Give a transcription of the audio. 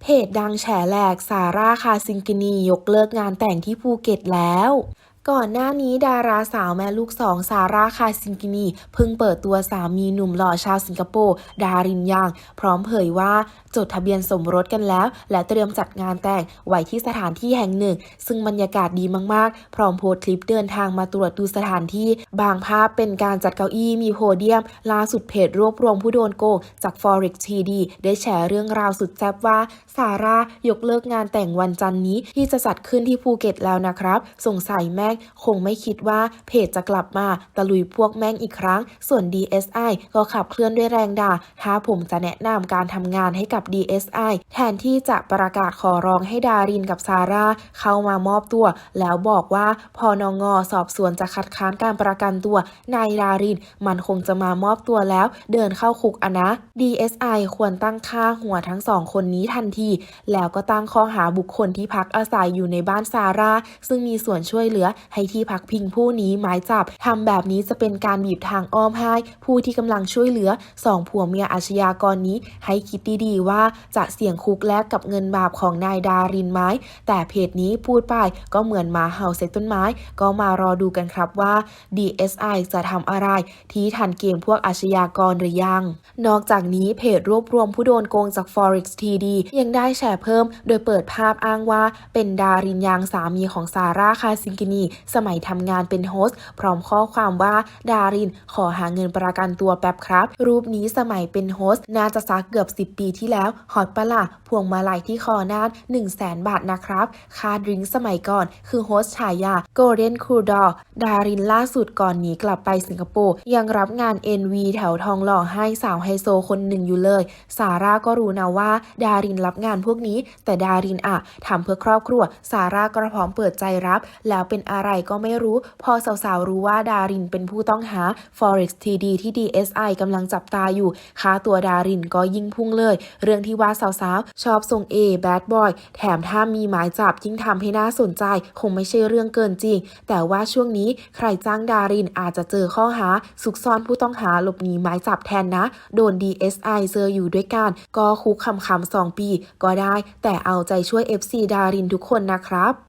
เพจดังแฉแหลกซาร่าคาซิงกินียกเลิกงานแต่งที่ภูเก็ตแล้ว ก่อนหน้านี้ดาราสาวแม่ลูกสองซาร่าคาซิงกินีเพิ่งเปิดตัวสามีหนุ่มหล่อชาวสิงคโปร์ดารินยาง พร้อมเผยว่าจดทะเบียนสมรสกันแล้ว และเตรียมจัดงานแต่งไว้ที่สถานที่แห่งหนึ่ง ซึ่งบรรยากาศดีมากๆ พร้อมโพสต์คลิปเดินทางมาตรวจดูสถานที่ บางภาพเป็นการจัดเก้าอี้มีโพเดียม ล่าสุดเพจรวบรวมผู้โดนโกงจาก Forex TD ได้แชร์เรื่องราวสุดแซ่บว่าซาร่ายกเลิกงานแต่งวันจันทร์นี้ที่จะจัดขึ้นที่ภูเก็ตแล้วนะครับ สงสัยแม่คงไม่คิดว่าเพจจะกลับมาตะลุยพวกแม่งอีกครั้ง ส่วน DSI ก็ขับเคลื่อนด้วยแรงด่า ถ้าผมจะแนะนำการทำงานให้กับ DSI แทนที่จะประกาศขอร้องให้ดารินกับซาร่าเข้ามามอบตัว แล้วบอกว่าพอนงสอบสวนจะคัดค้านการประกันตัวนายดาริน มันคงจะมามอบตัวแล้ว เดินเข้าคุกอะนะ DSI ควรตั้งค่าหัวทั้งสองคนนี้ทันที แล้วก็ตั้งข้อหาบุคคลที่พักอาศัยอยู่ในบ้านซาร่าซึ่งมีส่วนช่วยเหลือให้ที่พักพิงผู้นี้หมายจับทำแบบนี้จะเป็นการบีบทางอ้อมให้ผู้ที่กำลังช่วยเหลือสองผัวเมียอาชญากรนี้ ให้คิดดีๆว่าจะเสี่ยงคุกแลกกับเงินบาปของนายดารินไหมแต่เพจนี้พูดไปก็เหมือนหมาเห่าใส่ต้นไม้ ก็มารอดูกันครับว่า DSI จะทำอะไร ที่ทันเกมพวกอาชญากรหรือยัง นอกจากนี้เพจรวบรวมผู้โดนโกงจาก Forex TD ยังได้แชร์เพิ่ม โดยเปิดภาพอ้างว่าเป็นดารินยางสามีของซาร่าคาซิงกินีสมัยทำงานเป็นโฮสต์พร้อมข้อความว่าดารินขอหาเงินประกันตัวแป๊บครับ รูปนี้สมัยเป็นโฮสต์น่าจะซักเกือบ 10 ปีที่แล้วฮอตปะล่ะพวงมาลัยที่คอนาน1 0 0 0 0แสนบาทนะครับค่าดริงสมัยก่อน คือโฮสต์ฉายา Golden c o o l d o r ดารินล่าสุดก่อนหนีกลับไปสิงคโปร์ยังรับงาน NV แถวทองหล่อให้สาวไฮโซคนหนึ่งอยู่เลย ซาร่าก็รู้นะว่า ดารินรับงานพวกนี้ แต่ดารินอะทำเพื่อครอบครัว ซาร่าก็พร้อมเปิดใจรับ แล้วเป็นอะอะไรก็ไม่รู้ พอสาวๆ รู้ว่าดารินเป็นผู้ต้องหา Forex TD ที่ DSI กำลังจับตาอยู่ค่าตัวดารินก็ยิ่งพุ่งเลย เรื่องที่ว่าสาวๆ ชอบทรง A Bad Boy แถมถ้ามีหมายจับยิ่งทำให้น่าสนใจ คงไม่ใช่เรื่องเกินจริง แต่ว่าช่วงนี้ใครจ้างดารินอาจจะเจอข้อหาซุกซ่อนผู้ต้องหาหลบหนีหมายจับแทนนะ โดน DSI เจออยู่ด้วยกันก็คุกคำคำสองปี ก็ได้ แต่เอาใจช่วย FC ดารินทุกคนนะครับ